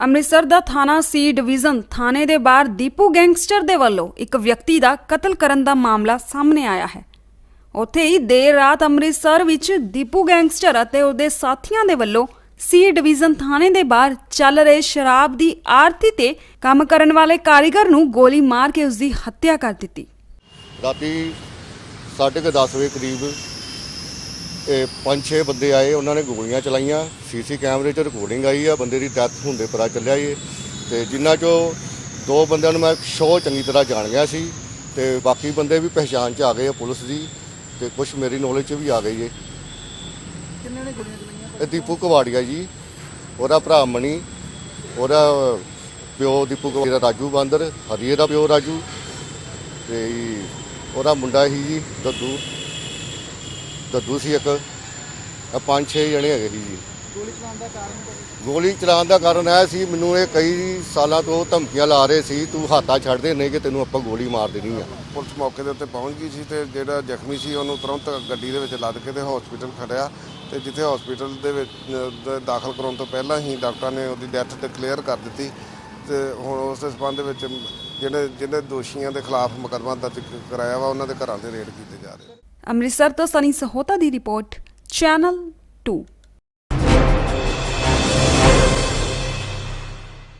ਅੰਮ੍ਰਿਤਸਰ ਦਾ ਥਾਣਾ ਸੀ ਡਿਵੀਜ਼ਨ। ਥਾਣੇ ਦੇ ਬਾਹਰ ਦੀਪੂ ਗੈਂਗਸਟਰ ਦੇ ਵੱਲੋਂ ਇੱਕ ਵਿਅਕਤੀ ਦਾ ਕਤਲ ਕਰਨ ਦਾ ਮਾਮਲਾ ਸਾਹਮਣੇ ਆਇਆ ਹੈ। ਉੱਥੇ ਹੀ ਦੇਰ ਰਾਤ ਅੰਮ੍ਰਿਤਸਰ ਵਿੱਚ ਦੀਪੂ ਗੈਂਗਸਟਰ ਅਤੇ ਉਹਦੇ ਸਾਥੀਆਂ ਦੇ ਵੱਲੋਂ ਸੀ ਡਿਵੀਜ਼ਨ ਥਾਣੇ ਦੇ ਬਾਹਰ ਚੱਲ ਰਹੇ ਸ਼ਰਾਬ ਦੀ ਆਰਤੀ ਤੇ ਕੰਮ ਕਰਨ ਵਾਲੇ ਕਾਰੀਗਰ ਨੂੰ ਗੋਲੀ ਮਾਰ ਕੇ ਉਸ ਦੀ ਹੱਤਿਆ ਕਰ ਦਿੱਤੀ। ਰਾਤੀ ਸਾਢੇ ਕੁ ਦਸ ਵਜੇ ਕਰੀਬ ਇਹ ਪੰਜ ਛੇ ਬੰਦੇ ਆਏ ਉਹਨਾਂ ਨੇ ਗੋਲੀਆਂ ਚਲਾਈਆਂ ਸੀਸੀ ਕੈਮਰੇ 'ਚ ਰਿਕਾਰਡਿੰਗ ਆਈ ਆ ਬੰਦੇ ਦੀ ਡੈਥ ਹੁੰਦੇ ਪਤਾ ਚੱਲਿਆ ਇਹ ਤੇ ਜਿਨ੍ਹਾਂ 'ਚੋਂ ਦੋ ਬੰਦਿਆਂ ਨੂੰ ਮੈਂ ਸ਼ੋਅ ਚੰਗੀ ਤਰ੍ਹਾਂ ਜਾਣ ਗਿਆ ਸੀ ਤੇ ਬਾਕੀ ਬੰਦੇ ਵੀ ਪਹਿਚਾਣ 'ਚ ਆ ਗਏ ਆ ਪੁਲਿਸ ਦੀ ਤੇ ਕੁਝ ਮੇਰੀ ਨੌਲੇਜ 'ਚ ਵੀ ਆ ਗਏ ਜੇ। ਕਿੰਨੇ ਨੇ ਗੋਲੀਆਂ ਚਲਾਈਆਂ? ਇਹ ਦੀਪੂ ਕਵਾੜੀਆ ਜੀ ਉਹਦਾ ਭਰਾ ਮਣੀ ਉਹਦਾ ਪਿਓ ਦੀਪੂ ਕਵਾੜੀਆ ਦਾ ਰਾਜੂ ਬਾਂਦਰ ਹਰੀਏ ਦਾ ਪਿਓ ਰਾਜੂ ਤੇ ਉਹਦਾ ਮੁੰਡਾ ਸੀ ਜੀ ਦੱਦੂ। ਦੱਦੂ ਸੀ ਇੱਕ। ਆ ਪੰਜ ਛੇ ਜਣੇ ਹੈਗੇ ਸੀ ਜੀ। ਗੋਲੀ ਚਲਾਉਣ ਦਾ ਕਾਰਨ ਕੀ ਗੋਲੀ ਚਲਾਉਣ ਦਾ ਕਾਰਨ ਇਹ ਸੀ ਮੈਨੂੰ ਇਹ ਕਈ ਸਾਲਾਂ ਤੋਂ ਧਮਕੀਆਂ ਲਾ ਰਹੇ ਸੀ ਤੂੰ ਹੱਥਾਂ ਛੱਡ ਦੇ ਨਹੀਂ ਕਿ ਤੈਨੂੰ ਆਪਾਂ ਗੋਲੀ ਮਾਰ ਦੇਣੀ ਆ। ਪੁਲਿਸ ਮੌਕੇ ਦੇ ਉੱਤੇ ਪਹੁੰਚ ਗਈ ਸੀ ਤੇ ਜਿਹੜਾ ਜ਼ਖਮੀ ਸੀ ਉਹਨੂੰ ਤੁਰੰਤ ਗੱਡੀ ਦੇ ਵਿੱਚ ਲੱਦ ਕੇ ਤੇ ਹਸਪੀਟਲ ਖੜਿਆ। ਤੇ ਜਿੱਥੇ ਹਸਪੀਟਲ ਦੇ ਵਿੱਚ ਦ- ਦਾਖਲ ਕਰਾਉਣ ਤੋਂ ਪਹਿਲਾਂ ਹੀ ਡਾਕਟਰਾਂ ਨੇ ਉਹਦੀ ਡੈਥ ਡਿਕਲੇਅਰ ਕਰ ਦਿੱਤੀ। ਤੇ ਹੁਣ ਉਸ ਦੇ ਸੰਬੰਧ ਵਿੱਚ ਜਿਹੜੇ ਜਿਹੜੇ ਦੋਸ਼ੀਆਂ ਦੇ ਖਿਲਾਫ ਮੁਕੱਦਮਾ ਦਰਜ ਕਰਾਇਆ ਵਾ, ਉਹਨਾਂ ਦੇ ਘਰਾਂ ਦੇ ਰੇਡ ਕੀਤੇ ਜਾ ਰਹੇ ਅੰਮ੍ਰਿਤਸਰ ਤੋਂ ਸਨੀ ਸਹੋਤਾ ਦੀ ਰਿਪੋਰਟ, ਚੈਨਲ 2